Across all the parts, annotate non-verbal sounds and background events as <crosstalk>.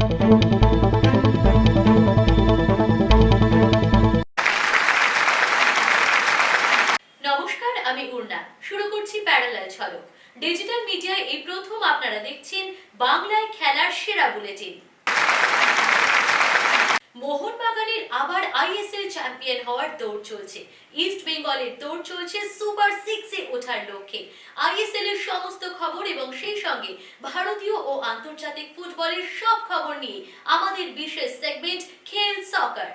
নমস্কার, আমি উর্না শুরু করছি প্যারালাল ঝলক। ডিজিটাল মিডিয়ায় এই প্রথম আপনারা দেখছেন বাংলায় খেলার সেরা বুলেটিন। মোহনবাগানের আবার আইএসএল চ্যাম্পিয়ন হওয়ার দৌড় চলছে। ইস্ট বেঙ্গলের দৌড় চলছে সুপার সিক্সে ওঠার লক্ষ্যে। আইএসএল এর সমস্ত খবর এবং সেই সঙ্গে ভারতীয় ও আন্তর্জাতিক ফুটবলের সব খবর নিয়ে আমাদের বিশেষ সেগমেন্ট খেল সকার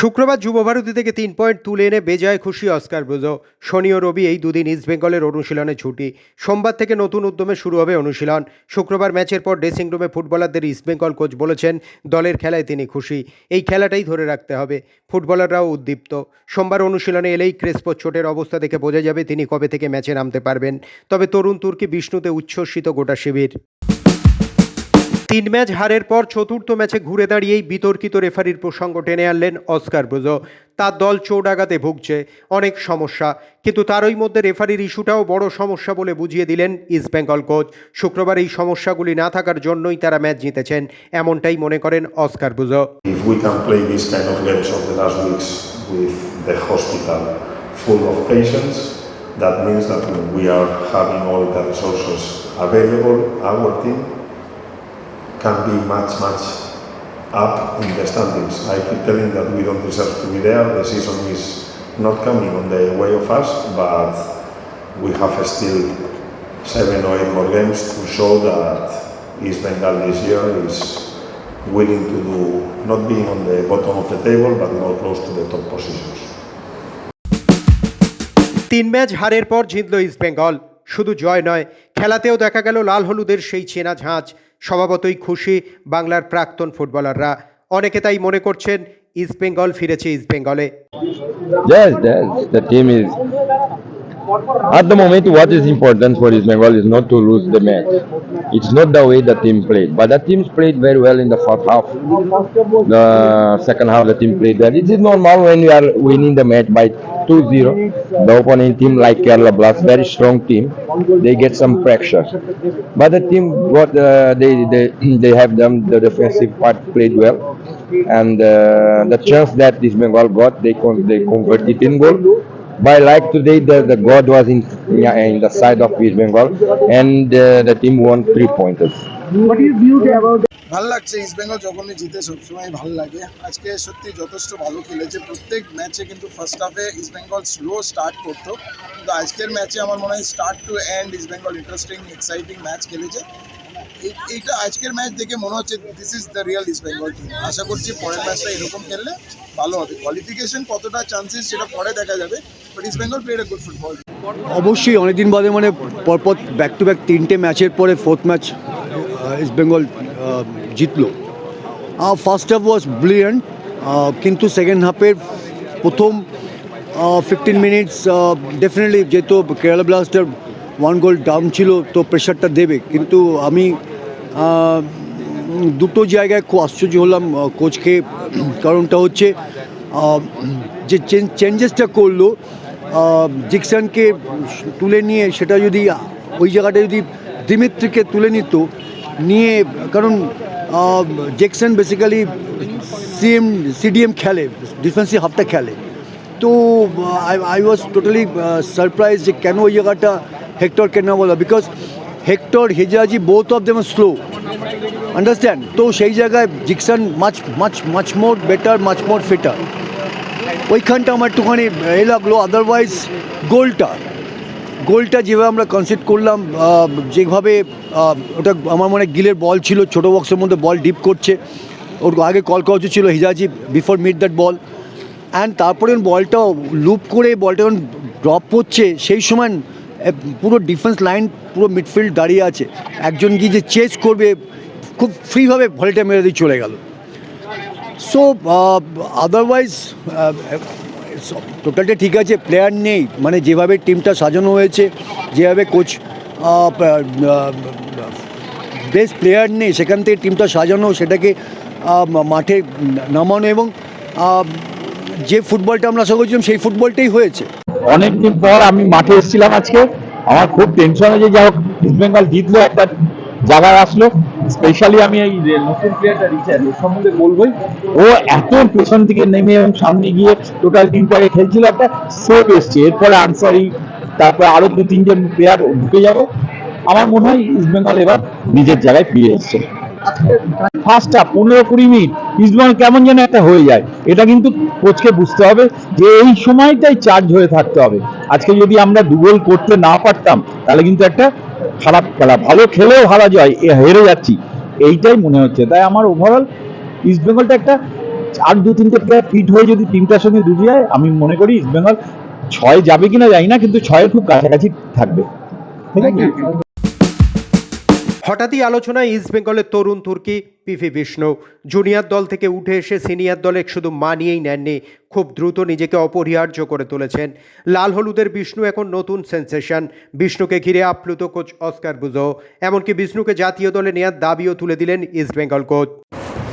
শুক্রবার যুবভারতী থেকে তিন পয়েন্ট তুলে এনে বেজায় খুশি অস্কার ব্রুজো। শনি ও রবি এই দুদিন ইস্টবেঙ্গলের অনুশীলনে ছুটি। সোমবার থেকে নতুন উদ্যমে শুরু হবে অনুশীলন। শুক্রবার ম্যাচের পর ড্রেসিং রুমে ফুটবলারদের ইস্টবেঙ্গল কোচ বলেছেন, দলের খেলায় তিনি খুশি। এই খেলাটাই ধরে রাখতে হবে। ফুটবলাররাও উদ্দীপ্ত। সোমবার অনুশীলনে এলেই ক্রেসপো চোটের অবস্থা দেখে বোঝা যাবে তিনি কবে থেকে ম্যাচে নামতে পারবেন। তবে তরুণ তুর্কি বিষ্ণুতে উচ্ছ্বসিত গোটা শিবির। তিন ম্যাচ হারের পর চতুর্থ ম্যাচে ঘুরে দাঁড়িয়েই বিতর্কিত রেফারির প্রসঙ্গ টেনে আনলেন অস্কার ব্রুজো। তার দল চৌডাগাতে ভুগছে অনেক সমস্যা। কিন্তু তারই মধ্যে রেফারির ইস্যুটাও বড় সমস্যা বলে বুঝিয়ে দিলেন ইস্টবেঙ্গল কোচ। শুক্রবার এই সমস্যাগুলি না থাকার জন্যই তারা ম্যাচ জিতেছেন এমনটাই মনে করেন Oscar Bruzon. Full of patients, that means that we are having all the resources available. Our team can be much, much up in the standings. I keep telling that we don't deserve to be there. The season is not coming on the way of us, but we have still seven or eight more games to show that East Bengal this year is willing to do not being on the bottom of the table, but more close to the top positions. তিন match হারের পর জিতল ইস্টবেঙ্গল শুধু জয় নয় খেলাতেও দেখা গেল লাল হলুদের সেই চেনা ঝাঁঝ স্বভাবতই খুশি বাংলার প্রাক্তন ফুটবলাররা অনেকে তাই মনে করছেন ইস্টবেঙ্গল ফিরেছে ইস্টবেঙ্গলে is. At the moment, what is important for Bengal is not to lose the match. It's not the way the team played, but the teams played very well in the first half. The second half, the team played well. It is normal when you are winning the match by 2-0. The opponent team, like Kerala Blast, very strong team, they get some pressure. But the team got uh, they, they <clears throat> they have done the defensive part played well, and uh, the chance that East Bengal got, they con- they converted in goal. But like today, the, the God was in in the side of East Bengal, and uh, the team won three pointers. What is you about ভালো লাগছে east Bengal যখনই জিতে সবসময় ভালো লাগে। আজকে সত্যি যথেষ্ট ভালো খেলেছে। প্রত্যেক ম্যাচে কিন্তু ফার্স্ট হাফে ইস্ট বেঙ্গল স্লো স্টার্ট করতো। কিন্তু আজকের ম্যাচে আমার মনে হয় start to end East Bengal interesting exciting match খেলেছে। এই- এইটা আজকের ম্যাচ দেখে মনে হচ্ছে this is the real East Bengal team আশা করছি পরের ম্যাচটা এরকম খেললে ভালো হবে। কোয়ালিফিকেশন কতটা চান্সেস সেটা পরে দেখা যাবে। ইস্ট বেঙ্গল অবশ্যই, অনেকদিন বাদে মানে পরপর ব্যাক টু ব্যাক তিনটে ম্যাচের পরে ফোর্থ ম্যাচ ইস্ট বেঙ্গল জিতলো। ফার্স্ট হাফ ওয়াজ ব্রিলিয়ান্ট কিন্তু সেকেন্ড হাফের প্রথম ফিফটিন মিনিটস ডেফিনেটলি যেহেতু Kerala Blaster one goal down ছিল, তো প্রেশারটা দেবে। কিন্তু আমি দুটো জায়গায় খুব আশ্চর্য হলাম কোচকে কারণটা হচ্ছে যে চেঞ্জেসটা করল জিকসানকে তুলে নিয়ে সেটা যদি, ওই জায়গাটা যদি দিমিত্রিকে তুলে নিত, নিয়ে, কারণ জেকসন বেসিক্যালি সিএম সিডিএম খেলে ডিফেন্সিভ হাফটা খেলে। তো I I was totally surprise যে কেন ওই জায়গাটা হেক্টরকে না বলা because Hector Hijazi both of them slow understand তো সেই জায়গায় Jeakson much much much more better much more fitter ওইখানটা আমার একটুখানি এ লাগল। আদারওয়াইজ গোলটা গোলটা যেভাবে আমরা কনসিড করলাম যেভাবে ওটা আমার মনে গিলের বল ছিল, ছোটো বক্সের মধ্যে বল ডিপ করছে। ওর আগে কল করা উচিত ছিল Hijazi before mid that ball and তারপরে বলটা লুপ করে বলটা যখন ড্রপ করছে সেই সময় পুরো ডিফেন্স লাইন পুরো মিডফিল্ড দাঁড়িয়ে আছে। একজন গিয়ে যে চেস করবে, খুব ফ্রিভাবে ভলিটা মেরে দিয়ে চলে গেল। সো আদারওয়াইজ টোটালটা ঠিক আছে প্লেয়ার নেই। মানে যেভাবে টিমটা সাজানো হয়েছে, যেভাবে কোচ বেস্ট প্লেয়ার নেই, সেখান থেকে টিমটা সাজানো, সেটাকে মাঠে নামানো এবং যে ফুটবলটা আমরা আশা করছিলাম, সেই ফুটবলটাই হয়েছে। অনেকদিন পর আমি মাঠে এসেছিলাম আজকে। আমার খুব টেনশন হয়েছে। যা হোক ইস্ট বেঙ্গল জিতলো একটা জায়গায় আসলো। স্পেশালি আমি এই নতুন প্লেয়ারটা রিচার্ড ওর সম্বন্ধে বলবোই। ও এত পেছন থেকে নেমে এবং সামনে গিয়ে টোটাল টিম পরে খেলছিল একটা সেভ এসছে। এরপরে আনসারি তারপরে আরও দু তিনজন প্লেয়ার ঢুকে যাবে। আমার মনে হয় ইস্ট বেঙ্গল এবার নিজের জায়গায় ফিরে এসছে। ফার্স্ট হাফ পনেরো কুড়ি মিনিট ইস্টবেঙ্গল কেমন যেন একটা হয়ে যায়। এটা কিন্তু কোচকে বুঝতে হবে যে এই সময়টাই চার্জ হয়ে থাকতে হবে। আজকে যদি আমরা দু গোল করতে না পারতাম, তাহলে কিন্তু একটা খারাপ খেলা ভালো খেলেও হারা যায় হেরে যাচ্ছি। এইটাই মনে হচ্ছে। তাই আমার ওভারঅল ইস্ট বেঙ্গলটা একটা আর দু তিনটে প্লেয়ার ফিট হয়ে যদি টিমটার সঙ্গে ডুবে যায়, আমি মনে করি ইস্টবেঙ্গল ছয় যাবে কিনা জানি না, কিন্তু ছয়ের খুব কাছাকাছি থাকবে। ঠিক আছে? হঠাৎই আলোচনায় ইস্টবেঙ্গলের তরুণ তুর্কি পিভি বিষ্ণু জুনিয়র দল থেকে উঠে এসে সিনিয়র দলে শুধু মানিয়েই নেননি খুব দ্রুত নিজেকে অপরিহার্য করে তুলেছেন লাল হলুদের বিষ্ণু এখন নতুন সেন্সেশন বিষ্ণুকে ঘিরে আপ্লুত কোচ অস্কার বুজো এমনকি বিষ্ণুকে জাতীয় দলে নেওয়ার দাবিও তুলে দিলেন East Bengal coach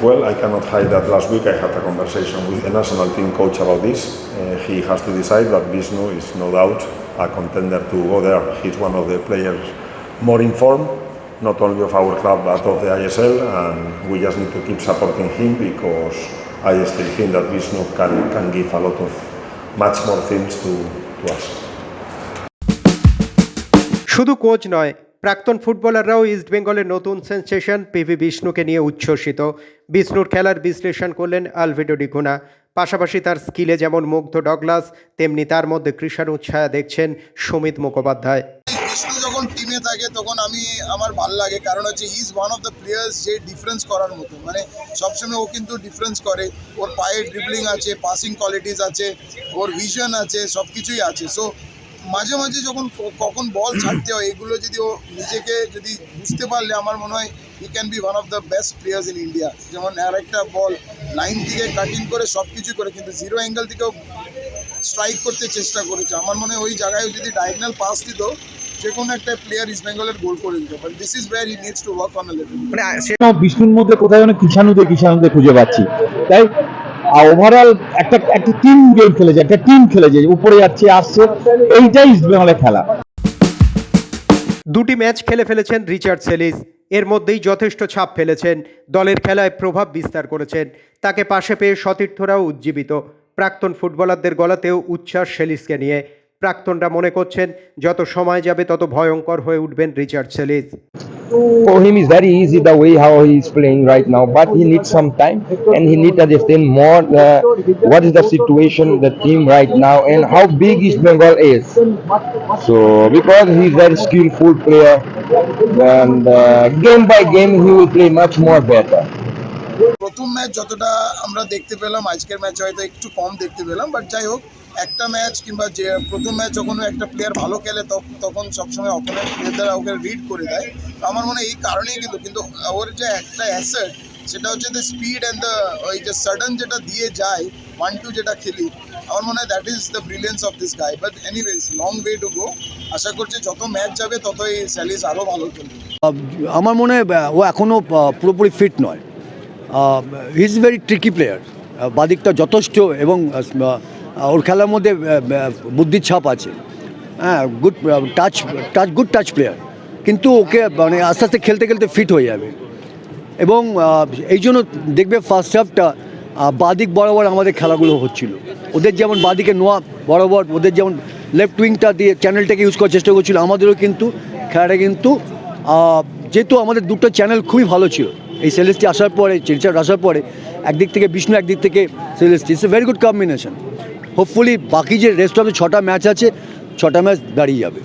Well, I cannot hide that last week I had a conversation with a national team coach about this. Uh, he has to decide, but Vishnu is no doubt a contender to go there. He's one of the players more informed, not only of our club but of the ISL, and we just need to keep supporting him because I still think that Vishnu can, can give a lot of much more things to, to us. শুধু coach নয় প্রাক্তন ফুটবলাররাও ইস্টবেঙ্গলের নতুন sensation PV বিষ্ণুকে নিয়ে উচ্ছ্বসিত বিষ্ণুর খেলার বিশ্লেষণ করলেন আলভিডো ডিকুনা পাশাপাশি তার স্কিলে যেমন মুগ্ধ ডগলাস তেমনি তার মধ্যে কৃষাণু ছায়া দেখছেন সুমিত মুখোপাধ্যায় বিষ্ণু যখন টিমে থাকে, তখন আমি আমার ভালো লাগে। কারণ হচ্ছে is one of the players যে ডিফারেন্স করার মতো। মানে সবসময় ও কিন্তু ডিফারেন্স করে। ওর পায়ে ড্রিবলিং আছে পাসিং কোয়ালিটিস আছে, ওর ভিশন আছে সব কিছুই আছে। সো মাঝে মাঝে যখন কখন বল ছাড়তে হয়, এগুলো যদি ও নিজেকে যদি বুঝতে পারলে, আমার মনে হয় he can be one of the best players in India যেমন আর একটা বল লাইন থেকে কাটিং করে সব কিছু করে, কিন্তু জিরো অ্যাঙ্গেল থেকেও স্ট্রাইক করতে চেষ্টা করেছে। আমার মনে হয় ওই জায়গায় যদি ডায়াগনাল পাস দিত যে কোনো একটা প্লেয়ার ইস্ট বেঙ্গলের গোল করে দিত but this is war he needs to work on a level বিষ্ণুর মধ্যে কোথায় যেন কিষাণুতে কিষাণুতে খুঁজে পাচ্ছি। তাই ওভারঅল একটা একটা টিম গেম খেলেছে একটা টিম খেলেছে উপরে যাচ্ছে আসছে এইটাই ইস্ট বেঙ্গলের খেলা। দুটি ম্যাচ খেলে ফেলেছেন রিচার্ড সেলিস। এর মধ্যেই যথেষ্ট ছাপ ফেলেছেন। দলের খেলায় প্রভাব বিস্তার করেছেন। তাকে পাশে পেয়ে সতীর্থরাও উজ্জীবিত। প্রাক্তন ফুটবলারদের গলাতেও উচ্ছ্বাস সেলিসকে নিয়ে। প্রাক্তনরা মনে করছেন যত সময় যাবে তত ভয়ঙ্কর হয়ে উঠবেন Richard Celis For him, it's very easy the way how he is playing right now, but he needs some time and he needs to understand more uh, what is the situation, the team right now, and how big East Bengal is. So, because he he's very skillful player, and uh, game by game he will play much more better. প্রথম match যতটা আমরা দেখতে পেলাম আজকের ম্যাচে হয়তো একটু কম দেখতে পেলাম বাট যাই হোক একটা ম্যাচ কিংবা যে প্রথম ম্যাচ যখন একটা প্লেয়ার ভালো খেলে তখ- তখন সবসময় অপোনেন্ট প্লেয়াররা ওকে রিড করে দেয়। আমার মনে হয় এই কারণেই কিন্তু কিন্তু ওর যে একটা অ্যাসেট সেটা হচ্ছে দ্য স্পিড অ্যান্ড দ্য ওই যে সাডেন যেটা দিয়ে যায় ওয়ান টু যেটা খেলি, আমার মনে হয় that is the brilliance of this guy but anyways long way to go আশা করছি যত ম্যাচ যাবে, ততই স্যালিস আরও ভালো খেলবে। আমার মনে হয় ও এখনও পুরোপুরি ফিট নয়। He is very tricky player বাদিকটা যথেষ্ট এবং ওর খেলার মধ্যে বুদ্ধির ছাপ আছে। হ্যাঁ good touch touch good touch player কিন্তু ওকে মানে আস্তে আস্তে খেলতে খেলতে ফিট হয়ে যাবে। এবং এই জন্য দেখবে ফার্স্ট হাফটা বাদিক বরাবর আমাদের খেলাগুলো হচ্ছিল। ওদের যেমন বাদিকে নোয়া বরাবর, ওদের যেমন লেফট উইংটা দিয়ে চ্যানেলটাকে ইউজ করার চেষ্টা করছিল, আমাদেরও কিন্তু খেলাটা কিন্তু যেহেতু আমাদের দুটো চ্যানেল খুবই ভালো ছিল। এই সেলেস্টি আসার পরে চিরচার আসার পরে, একদিক থেকে বিষ্ণু একদিক থেকে Celesti it's a very good combination hopefully বাকি যে রেস্ট অফ ছটা ম্যাচ আছে ছটা ম্যাচ দাঁড়িয়ে যাবে।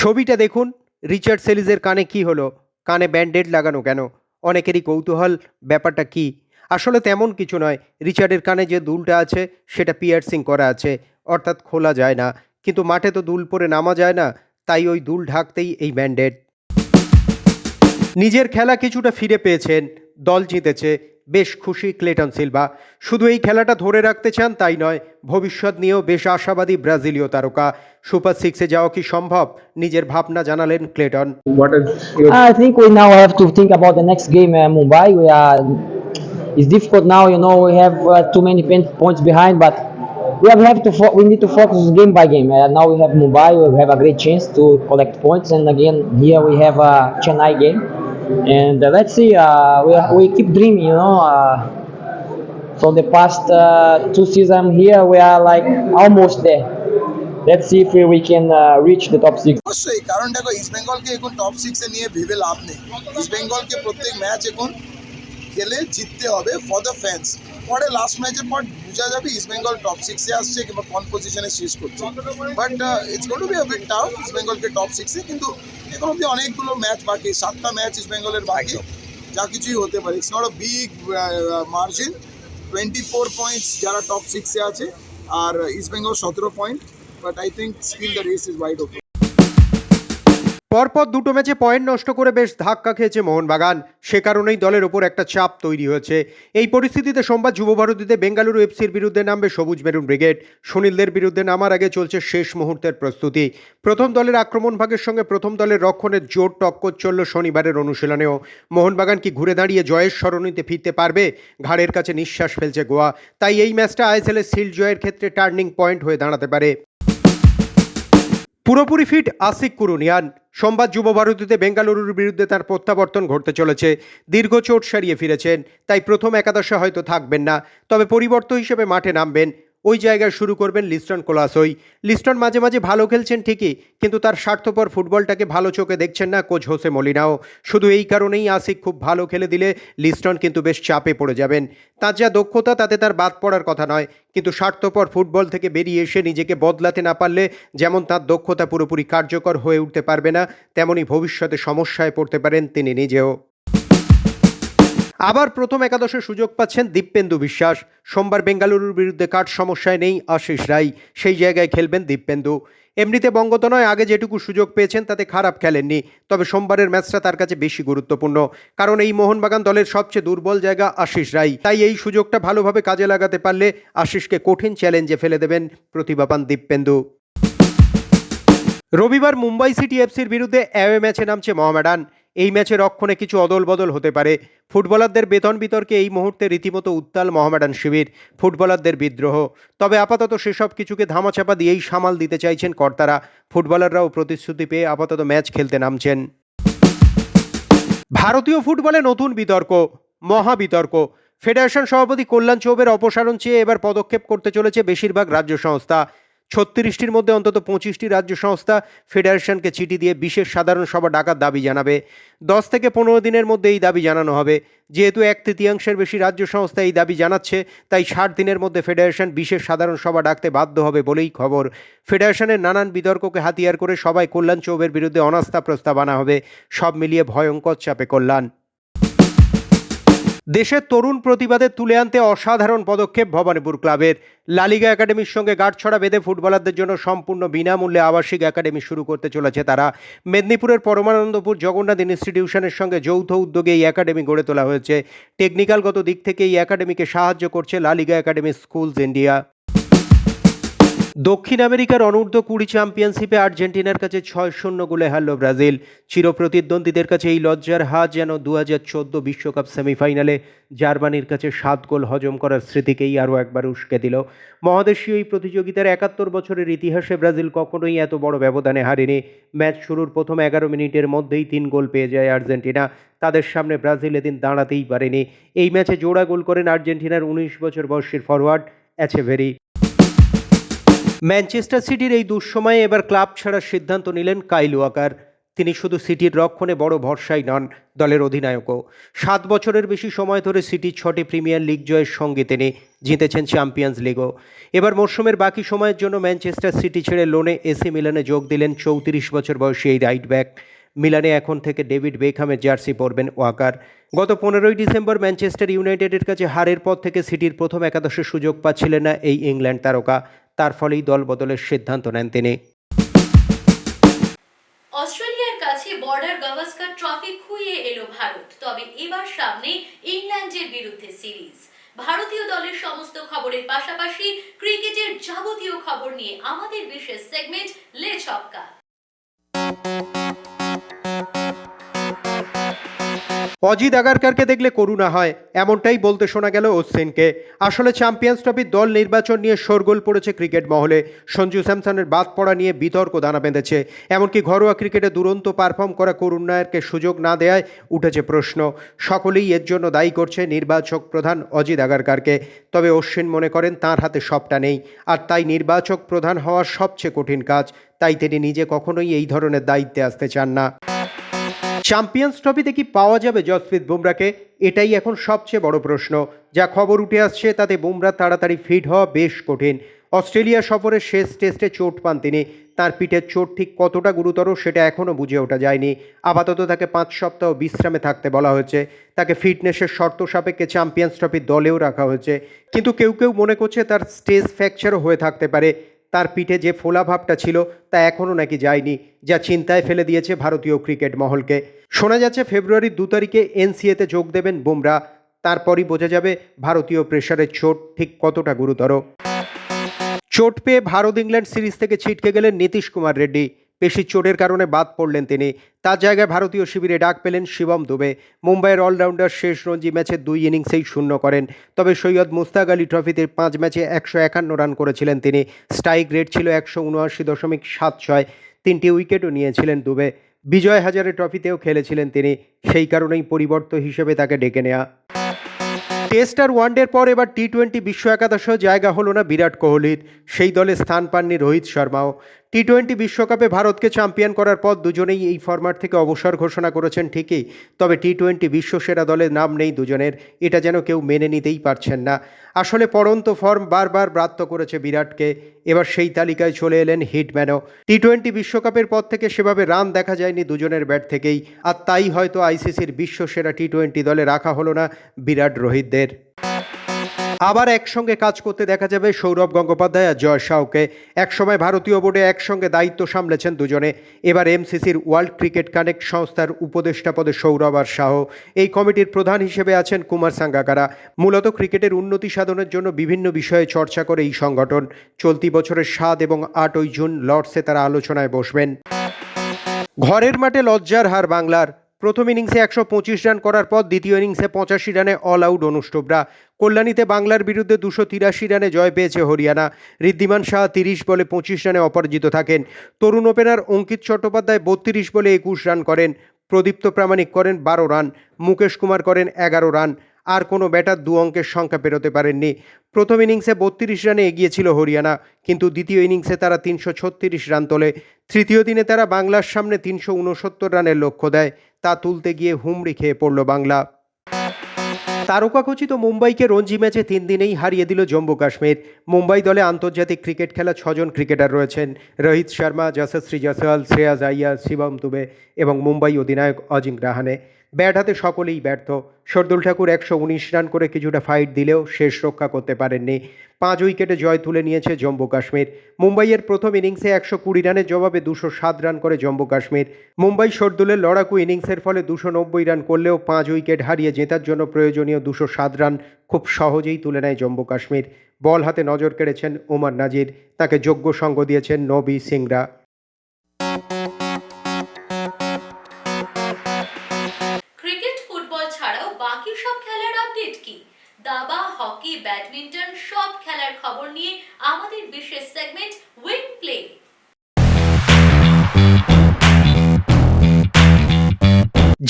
ছবিটা দেখুন রিচার্ড সেলিজের কানে কি হলো? কানে ব্যান্ডেড লাগানো কেন? অনেকেরই কৌতূহল ব্যাপারটা কি? আসলে তেমন কিছু নয় রিচার্ডের কানে যে দুলটা আছে সেটা পিয়ার্সিং করা আছে অর্থাৎ খোলা যায় না। কিন্তু মাঠে তো দুল পরে নামা যায় না তাই ওই দুল ঢাকতেই এই ব্যান্ডেড নিজের খেলা কিছুটা ফিরে পেয়েছেন দল জিতেছে বেশ খুশি ক্লেটন সিলভা শুধু এই খেলাটা ধরে রাখতে চান তাই নয় ভবিষ্যৎ নিয়েও বেশ আশাবাদী ব্রাজিলীয় তারকা সুপার সিক্সে যাওয়া কি সম্ভব নিজের ভাবনা জানালেন Clayton I think we now have to think about the next game, uh, Mumbai. We are. It's difficult now, you know. We have uh, too many points behind, but we have, have to we need to focus game by game. Uh, now we have Mumbai, we have a great chance to collect points, and again here we have a Chennai game, and uh, let's see. Uh, we we keep dreaming, you know. Uh, from the past uh, two seasons here, we are like almost there. Let's see if we, can uh, reach the top six. অবশ্যই কারণ দেখো east বেঙ্গলকে এখন top সিক্সে নিয়ে ভেবে লাভ নেই east বেঙ্গলকে প্রত্যেক match এখন খেলে জিততে হবে ফর দ্য ফ্যান্স পরে লাস্ট ম্যাচের পর বোঝা যাবে ইস্ট বেঙ্গল টপ সিক্সে আসছে কিংবা কোন পজিশনে শেষ করছে but it's got be bit tough East বেঙ্গলকে top সিক্সে কিন্তু এখন অব্দি অনেকগুলো ম্যাচ বাকি সাতটা ম্যাচ ইস্ট বেঙ্গলের বাকি যা কিছুই হতে পারে। It's not a big margin twenty four points যারা টপ সিক্সে আছে আর ইস্ট বেঙ্গল সতেরো point but I think still the race is wide open পরপর দুটো ম্যাচে পয়েন্ট নষ্ট করে বেশ ধাক্কা খেয়েছে মোহনবাগান। সে কারণেই দলের ওপর একটা চাপ তৈরি হয়েছে। এই পরিস্থিতিতে সোমবার যুব ভারতীতে বেঙ্গালুরু এফসির বিরুদ্ধে নামবে সবুজ মেরুন ব্রিগেড। সুনীলদের বিরুদ্ধে নামার আগে চলছে শেষ মুহূর্তের প্রস্তুতি। প্রথম দলের আক্রমণ ভাগের সঙ্গে প্রথম দলের রক্ষণের জোর টক্কর চলল শনিবারের অনুশীলনেও। মোহনবাগান কি ঘুরে দাঁড়িয়ে জয়ের সরণিতে ফিরতে পারবে? ঘাড়ের কাছে নিঃশ্বাস ফেলছে গোয়া। তাই এই ম্যাচটা আইএসএলের সিল জয়ের ক্ষেত্রে টার্নিং পয়েন্ট হয়ে দাঁড়াতে পারে। পুরোপুরি ফিট আসিক কুরুনিয়ান। সোমবার যুবভারতীতে বেঙ্গালুরুর বিরুদ্ধে তার প্রত্যাবর্তন ঘটতে চলেছে। দীর্ঘ চোট সারিয়ে ফিরেছেন, তাই প্রথম একাদশে হয়তো থাকবেন না। তবে পরিবর্তন হিসেবে মাঠে নামবেন ওই জায়গায় শুরু করবেন লিস্টন কোলাসই। লিস্টন মাঝে মাঝে ভালো খেলছেন ঠিকই, কিন্তু তার স্বার্থপর ফুটবলটাকে ভালো চোখে দেখছেন না কোচ হোসে মলিনাও। শুধু এই কারণেই আসিক খুব ভালো খেলে দিলে লিস্টন কিন্তু বেশ চাপে পড়ে যাবেন। তার যা দক্ষতা, তাতে তার বাদ পড়ার কথা নয়, কিন্তু স্বার্থপর ফুটবল থেকে বেরিয়ে এসে নিজেকে বদলাতে না পারলে যেমন তার দক্ষতা পুরোপুরি কার্যকর হয়ে উঠতে পারবে না, তেমনি ভবিষ্যতে সমস্যায় পড়তে পারেন তিনি নিজেও। আবার প্রথম একাদশে সুযোগ পাচ্ছেন দীপেন্দু বিশ্বাস। সোমবার বেঙ্গালুরুর বিরুদ্ধে কাঠ সমস্যায় নেই আশিস রাই। সেই জায়গায় খেলবেন দীপেন্দু। এমনিতে বঙ্গত নয় আগে যেটুকু সুযোগ পেয়েছেন, তাতে খারাপ খেলেননি। তবে সোমবারের ম্যাচটা তার কাছে বেশি গুরুত্বপূর্ণ। কারণ এই মোহনবাগান দলের সবচেয়ে দুর্বল জায়গা আশিস রাই। তাই এই সুযোগটা ভালোভাবে কাজে লাগাতে পারলে আশিসকে কঠিন চ্যালেঞ্জে ফেলে দেবেন প্রতিভাবান দীপেন্দু। রবিবার মুম্বাই সিটি এফসির বিরুদ্ধে অ্যাওয়ে ম্যাচে নামছে মোহামেডান। এই ম্যাচে রক্ষণে কিছু অদল বদল হতে পারে। ফুটবলারদের বেতন বিতর্কে এই মুহূর্তে রীতিমতো উত্তাল মহামেডান শিবির, ফুটবলারদের বিদ্রোহ। তবে আপাতত সেসব কিছুকে ধামাচাপা দিয়েই সামাল দিতে চাইছেন কর্তারা। ফুটবলাররাও প্রতিশ্রুতি পেয়ে আপাতত ম্যাচ খেলতে নামছেন। ভারতীয় ফুটবলে নতুন বিতর্ক, মহা বিতর্ক। ফেডারেশন সভাপতি কল্যাণ চৌবের অপসারণ চেয়ে এবার পদক্ষেপ করতে চলেছে বেশিরভাগ রাজ্য সংস্থা। ছত্রিশটির মধ্যে অন্তত পঁচিশটি রাজ্য সংস্থা ফেডারেশনকে চিঠি দিয়ে বিশেষ সাধারণ সভা ডাকার দাবি জানাবে। দশ থেকে পনেরো দিনের মধ্যে এই দাবি জানানো হবে। যেহেতু এক তৃতীয়াংশের বেশি রাজ্য সংস্থা এই দাবি জানাচ্ছে, তাই ষাট দিনের মধ্যে ফেডারেশন বিশেষ সাধারণ সভা ডাকতে বাধ্য হবে বলেই খবর। ফেডারেশনের নানান বিতর্ককে হাতিয়ার করে সবাই কল্যাণ চৌবের বিরুদ্ধে অনাস্থা প্রস্তাব আনা হবে। সব মিলিয়ে ভয়ঙ্কর চাপে কল্যাণ। দেশের তরুণ প্রতিবাদে তুলে আনতে অসাধারণ পদক্ষেপ ভবানীপুর ক্লাবের। লালিগা একাডেমির সঙ্গে গাঁটছড়া বেঁধে ফুটবলারদের জন্য সম্পূর্ণ বিনামূল্যে আবাসিক একাডেমি শুরু করতে চলেছে তারা। মেদিনীপুরের পরমানন্দপুর জগন্নাথ ইনস্টিটিউশনের সঙ্গে যৌথ উদ্যোগে এই একাডেমি গড়ে তোলা হয়েছে। টেকনিক্যালগত দিক থেকে এই একাডেমিকে সাহায্য করছে লালিগা একাডেমি স্কুলস ইন্ডিয়া। দক্ষিণ আমেরিকার অনূর্ধ্ব কুড়ি চ্যাম্পিয়নশিপে আর্জেন্টিনার কাছে ছয় শূন্য গোলে হারল ব্রাজিল। চিরপ্রতিদ্বন্দ্বীদের কাছে এই লজ্জার হাত যেন দু হাজার চোদ্দ বিশ্বকাপ সেমিফাইনালে জার্মানির কাছে সাত গোল হজম করার স্মৃতিকেই আরও একবার উস্কে দিল। মহাদেশীয় এই প্রতিযোগিতার একাত্তর বছরের ইতিহাসে ব্রাজিল কখনোই এত বড় ব্যবধানে হারেনি। ম্যাচ শুরুর প্রথম এগারো মিনিটের মধ্যেই তিন গোল পেয়ে যায় আর্জেন্টিনা। তাদের সামনে ব্রাজিল এদিন দাঁড়াতেই পারেনি। এই ম্যাচে জোড়া গোল করেন আর্জেন্টিনার উনিশ বছর বয়সের ফরওয়ার্ড অ্যাচেভেরি। ম্যানচেস্টার সিটির এই দুঃসময়ে এবার ক্লাব ছাড়ার সিদ্ধান্ত নিলেন কাইল ওয়াকার। তিনি শুধু সিটির রক্ষণে বড় ভরসাই নন দলের অধিনায়কও। সাত বছরের বেশি সময় ধরে সিটির ছটি প্রিমিয়ার লিগ জয়ের সঙ্গে তিনি জিতেছেন চ্যাম্পিয়ন্স লিগও। এবার মরশুমের বাকি সময়ের জন্য ম্যানচেস্টার সিটি ছেড়ে লোনে এসি মিলানে যোগ দিলেন চৌত্রিশ বছর বয়সী এই রাইট ব্যাক। মিলানে এখন থেকে ডেভিড বেকহামের জার্সি পরবেন ওয়াকার। গত পনেরোই ডিসেম্বর ম্যানচেস্টার ইউনাইটেডের কাছে হারের পর থেকে সিটির প্রথম একাদশের সুযোগ পাচ্ছিলেন না এই ইংল্যান্ড তারকা। তার ফলেই দল বদলের সিদ্ধান্ত নেন তিনি। অস্ট্রেলিয়ার কাছে বর্ডার গাভাস্কার ট্রফি খুইয়ে এলো ভারত, তবে এবার সামনে ইংল্যান্ডের বিরুদ্ধে সিরিজ। ভারতীয় দলের সমস্ত খবরের পাশাপাশি ক্রিকেটের যাবতীয় খবর নিয়ে আমাদের বিশেষ সেগমেন্ট লে ছক্কা অজিত আগারকারকে দেখলে করুণা হয়, এমনটাই বলতে শোনা গেল অশ্বিনকে আসলে চ্যাম্পিয়ন্স ট্রফির দল নির্বাচন নিয়ে শোরগোল পড়েছে ক্রিকেট মহলে। সঞ্জু স্যামসনের বাদ পড়া নিয়ে বিতর্ক দানা বেঁধেছে। এমনকি ঘরোয়া ক্রিকেটে দুরন্ত পারফর্ম করা করুণ নায়ারকে সুযোগ না দেয়ায় উঠেছে প্রশ্ন। সকলেই এর জন্য দায়ী করছে নির্বাচক প্রধান অজিত আগারকারকে। তবে অশ্বিন মনে করেন তার হাতে সবটা নেই। আর তাই নির্বাচক প্রধান হওয়া সবচেয়ে কঠিন কাজ। তাই তিনি নিজে কখনোই এই ধরনের দায়িত্বে আসতে চান না। চ্যাম্পিয়ন্স ট্রফিতে কি পাওয়া যাবে জসপ্রীত বুমরাকে এটাই এখন সবচেয়ে বড় প্রশ্ন। যা খবর উঠে আসছে, তাতে বুমরা তাড়াতাড়ি ফিট হওয়া বেশ কঠিন। অস্ট্রেলিয়া সফরের শেষ টেস্টে চোট পান তিনি। তার পিঠের চোট ঠিক কতটা গুরুতর সেটা এখনও বুঝে ওঠা যায়নি। আপাতত তাকে পাঁচ সপ্তাহ বিশ্রামে থাকতে বলা হয়েছে। তাকে ফিটনেসের শর্ত সাপেক্ষে চ্যাম্পিয়ন্স ট্রফির দলেও রাখা হয়েছে। কিন্তু কেউ কেউ মনে করছে তার স্টেজ ফ্র্যাকচারও হয়ে থাকতে পারে। তার পিঠে যে ফোলা ভাবটা ছিল তা এখনও নাকি যায়নি, যা চিন্তায় ফেলে দিয়েছে ভারতীয় ক্রিকেট মহলকে। শোনা যাচ্ছে ফেব্রুয়ারির দু তারিখে এনসিএতে যোগ দেবেন বুমরা। তারপরই বোঝা যাবে ভারতীয় প্রেশারের চোট ঠিক কতটা গুরুতর। চোট পেয়ে ভারত ইংল্যান্ড সিরিজ থেকে ছিটকে গেলেন নীতিশ কুমার রেড্ডি। পেশির চোটের কারণে বাদ পড়লেন তিনি। তার জায়গায় ভারতীয় শিবিরে ডাক পেলেন শিবম দুবে। মুম্বাইয়ের অলরাউন্ডার শেষ রঞ্জি ম্যাচে দুই ইনিংসেই শূন্য করেন। তবে সৈয়দ মুস্তাক আলী ট্রফিতে পাঁচ ম্যাচে একশো একান্ন রান করেছিলেন তিনি। স্ট্রাইক রেট ছিল একশো উনআশি দশমিক সাত ছয়। তিনটি উইকেটও নিয়েছিলেন দুবে। বিজয় হাজারে ট্রফিতেও খেলেছিলেন তিনি। সেই কারণেই পরিবর্ত হিসেবে তাকে ডেকে নেওয়া টেস্ট আর ওয়ানডের পর এবার টি টোয়েন্টি বিশ্ব একাদশেও জায়গা হলো না বিরাট কোহলির। সেই দলে স্থান পাননি রোহিত শর্মাও। টি টোয়েন্টি বিশ্বকাপে ভারতকে চ্যাম্পিয়ন করার পর দুজনেই এই ফরম্যাট থেকে অবসর ঘোষণা করেছেন ঠিকই। তবে টি টোয়েন্টি বিশ্বসেরা দলের নাম নেই দুজনের, এটা যেন কেউ মেনে নিতেই পারছেন না। আসলে পড়ন্ত ফর্ম বারবার ব্রাত্য করেছে বিরাটকে। এবার সেই তালিকায় চলে এলেন হিটম্যানও। টি টোয়েন্টি বিশ্বকাপের পর থেকে সেভাবে রান দেখা যায়নি দুজনের ব্যাট থেকেই, আর তাই হয়তো আইসিসির বিশ্বসেরা টি টোয়েন্টি দলে রাখা হলো না বিরাট রোহিতদের। আবার একসঙ্গে কাজ করতে দেখা যাবে সৌরভ গঙ্গোপাধ্যায় আর জয় শাহকে একসময় ভারতীয় বোর্ডে একসঙ্গে দায়িত্ব সামলেছেন দুজনে। এবার এমসিসির ওয়ার্ল্ড ক্রিকেট কানেক্ট সংস্থার উপদেষ্টা পদে সৌরভ আর শাহ। এই কমিটির প্রধান হিসেবে আছেন কুমার সাঙ্গাকারা। মূলত ক্রিকেটের উন্নতি সাধনের জন্য বিভিন্ন বিষয়ে চর্চা করে এই সংগঠন। চলতি বছরের সাত এবং আটই জুন লর্ডসে তারা আলোচনায় বসবেন। ঘরের মাঠে লজ্জার হার বাংলার। প্রথম ইনিংসে একশো পঁচিশ রান করার পর দ্বিতীয় ইনিংসে পঁচাশি রানে অল আউট অনুষ্টবরা। কল্যাণীতে বাংলার বিরুদ্ধে দুশো তিরাশি রানে জয় পেয়েছে হরিয়ানা। ঋদ্ধিমান শাহ তিরিশ বলে পঁচিশ রানে অপরাজিত থাকেন। তরুণ ওপেনার অঙ্কিত চট্টোপাধ্যায় বত্রিশ বলে একুশ রান করেন। প্রদীপ্ত প্রামাণিক করেন বারো রান। মুকেশ কুমার করেন এগারো রান। আর কোনো ব্যাটার দু অঙ্কের সংখ্যা পেরোতে পারেননি। প্রথম ইনিংসে বত্রিশ রানে এগিয়েছিল হরিয়ানা, কিন্তু দ্বিতীয় ইনিংসে তারা তিনশো ছত্রিশ রান তোলে। তৃতীয় দিনে তারা বাংলার সামনে তিনশো উনসত্তর রানের লক্ষ্য দেয়। তা তুলতে গিয়ে হুমড়ি খেয়ে পড়ল বাংলা। তারকাখচিত মুম্বাইকে রঞ্জি ম্যাচে তিন দিনেই হারিয়ে দিল জম্মু কাশ্মীর। মুম্বাই দলে আন্তর্জাতিক ক্রিকেট খেলা ছজন ক্রিকেটার রয়েছেন। রোহিত শর্মা যশস্রী জয়সওয়াল শ্রেয়াজ আইয়া শিবম দুবে এবং মুম্বাই অধিনায়ক অজিং রাহানে। ব্যাট হাতে সকলেই ব্যর্থ। শর্দুল ঠাকুর একশো উনিশ রান করে কিছুটা ফাইট দিলেও শেষ রক্ষা করতে পারেননি। পাঁচ উইকেটে জয় তুলে নিয়েছে জম্মু কাশ্মীর। মুম্বাইয়ের প্রথম ইনিংসে একশো কুড়ি রানের জবাবে দুশো সাত রান করে জম্মু কাশ্মীর। মুম্বাই শরদুলের লড়াকু ইনিংসের ফলে দুশো নব্বই রান করলেও পাঁচ উইকেট হারিয়ে জেতার জন্য প্রয়োজনীয় দুশো সাত রান খুব সহজেই তুলে নেয় জম্মু কাশ্মীর। বল হাতে নজর কেড়েছেন ওমর নাজির। তাকে যোগ্য সঙ্গ দিয়েছেন নবী সিংরা। হকি, ব্যাডমিন্টন, সব খেলার খবর নিয়ে আমাদের বিশেষ সেগমেন্ট উইং প্লে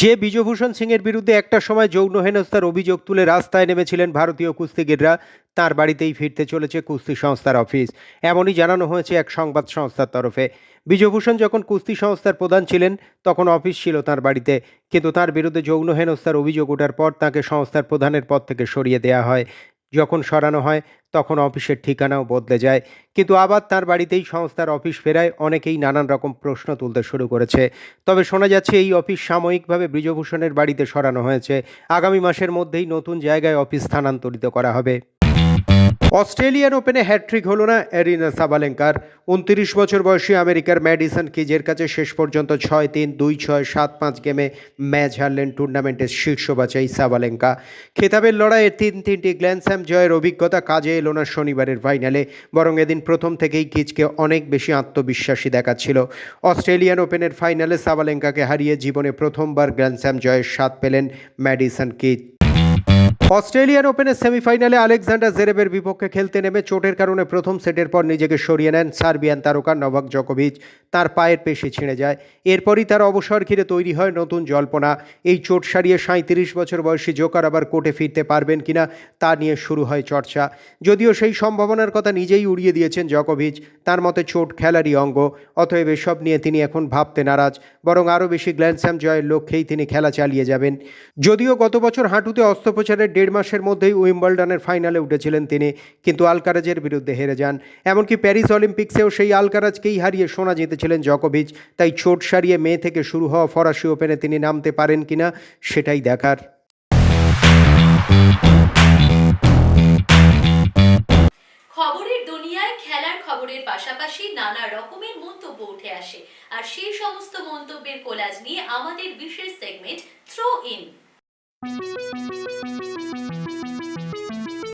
যে বিজভূষণ সিংয়ের বিরুদ্ধে একটা সময় যৌন হেনস্থার অভিযোগ তুলে রাস্তায় নেমেছিলেন ভারতীয় কুস্তিগিররা, তার বাড়িতেই ফিরতে চলেছে কুস্তি সংস্থার অফিস। এমনই জানানো হয়েছে এক সংবাদ সংস্থার তরফে। বিজভূষণ যখন কুস্তি সংস্থার প্রধান ছিলেন, তখন অফিস ছিল তার বাড়িতে। কিন্তু তার বিরুদ্ধে যৌন হেনস্থার অভিযোগ ওঠার পর তাকে সংস্থার প্রধানের পদ থেকে সরিয়ে দেওয়া হয়। যখন সরানো হয়, তখন অফিসের ঠিকানাও বদলে যায়। কিন্তু আবার তার বাড়িতেই সংস্থার অফিস ফেরায়, অনেকেই নানান রকম প্রশ্ন তুলতে শুরু করেছে। তবে শোনা যাচ্ছে, এই অফিস সাময়িকভাবে ব্রিজভূষণের বাড়িতে সরানো হয়েছে। আগামী মাসের মধ্যেই নতুন জায়গায় অফিস স্থানান্তরিত করা হবে। অস্ট্রেলিয়ান ওপেনে হ্যাট্রিক হলো না এরিনা সাবালেঙ্কার। উনত্রিশ বছর বয়সী আমেরিকার ম্যাডিসন কিজের কাছে শেষ পর্যন্ত ছয় তিন, দুই ছয়, সাত পাঁচ গেমে ম্যাচ হারলেন টুর্নামেন্টের শীর্ষ বাছাই সাবালেঙ্কা। খেতাবের লড়াইয়ে তিন তিনটি গ্ল্যান্ডস্যাম জয়ের অভিজ্ঞতা কাজে এলো না শনিবারের ফাইনালে, বরং এদিন প্রথম থেকেই কিজকে অনেক বেশি আত্মবিশ্বাসী দেখাচ্ছিল। অস্ট্রেলিয়ান ওপেনের ফাইনালে সাবালেঙ্কাকে হারিয়ে জীবনে প্রথমবার গ্র্যান্ডস্যাম জয়ের স্বাদ পেলেন ম্যাডিসন কিজ। অস্ট্রেলিয়ান ওপেনের সেমিফাইনালে আলেকজান্ডার জেরেবের বিপক্ষে খেলতে নেমে চোটের কারণে প্রথম সেটের পর নিজেকে সরিয়ে নেন সার্বিয়ান তারকা নভাক জকোভিচ। তার পায়ের পেশি ছিঁড়ে যায়। এরপরই তার অবসর ঘিরে তৈরি হয় নতুন জল্পনা। এই চোট সারিয়ে সাঁত্রিশ বছর বয়সী জোকার আবার কোর্টে ফিরতে পারবেন কিনা তা নিয়ে শুরু হয় চর্চা। যদিও সেই সম্ভাবনার কথা নিজেই উড়িয়ে দিয়েছেন জকোভিচ, তার মতে চোট খেলারই অঙ্গ। অতএব এসব নিয়ে তিনি এখন ভাবতে নারাজ। বরং আরও বেশি গ্ল্যান্ডস্যাম জয়ের লক্ষ্যেই তিনি খেলা চালিয়ে যাবেন। যদিও গত বছর হাঁটুতে অস্ত্রোপচারের দেড় মাসের মধ্যেই উইম্বলডনের ফাইনালে উঠেছিলেন তিনি, কিন্তু আলকারাজের বিরুদ্ধে হেরে যান। এমনকি প্যারিস অলিম্পিক্সেও সেই আলকারাজকেই হারিয়ে সোনা জিতেছিলেন জকোভিচ, তাই চোট সারিয়ে মে থেকে শুরু হওয়া ফরাসি ওপেনে তিনি নামতে পারেন কিনা সেটাই দেখার। খবরের দুনিয়ায় খেলার খবরের পাশাপাশি নানা রকমের মন্তব্য উঠে আসে। আর সেই সমস্ত মন্তব্যের কোলাজ নিয়ে আমাদের বিশেষ সেগমেন্ট থ্রো ইন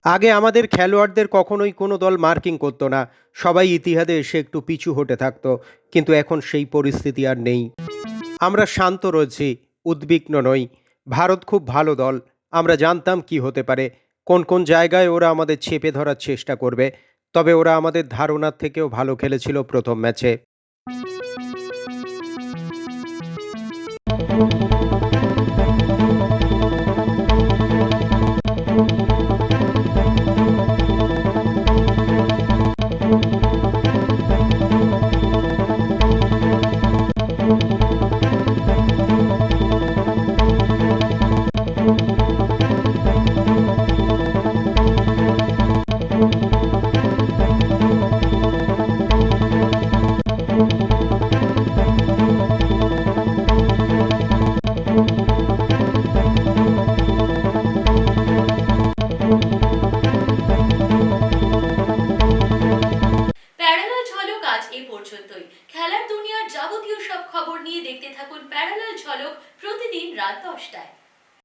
আগে আমাদের খেলোয়াড়দের কখনোই কোনো দল মার্কিং করতো না। সবাই ইতিহাদে এসে একটু পিছু হটে থাকতো, কিন্তু এখন সেই পরিস্থিতি আর নেই। আমরা শান্ত রয়েছি, উদ্বিগ্ন নই। ভারত খুব ভালো দল, আমরা জানতাম কি হতে পারে। কোন কোন জায়গায় ওরা আমাদের চেপে ধরার চেষ্টা করবে, তবে ওরা আমাদের ধারণার থেকেও ভালো খেলেছিল প্রথম ম্যাচে।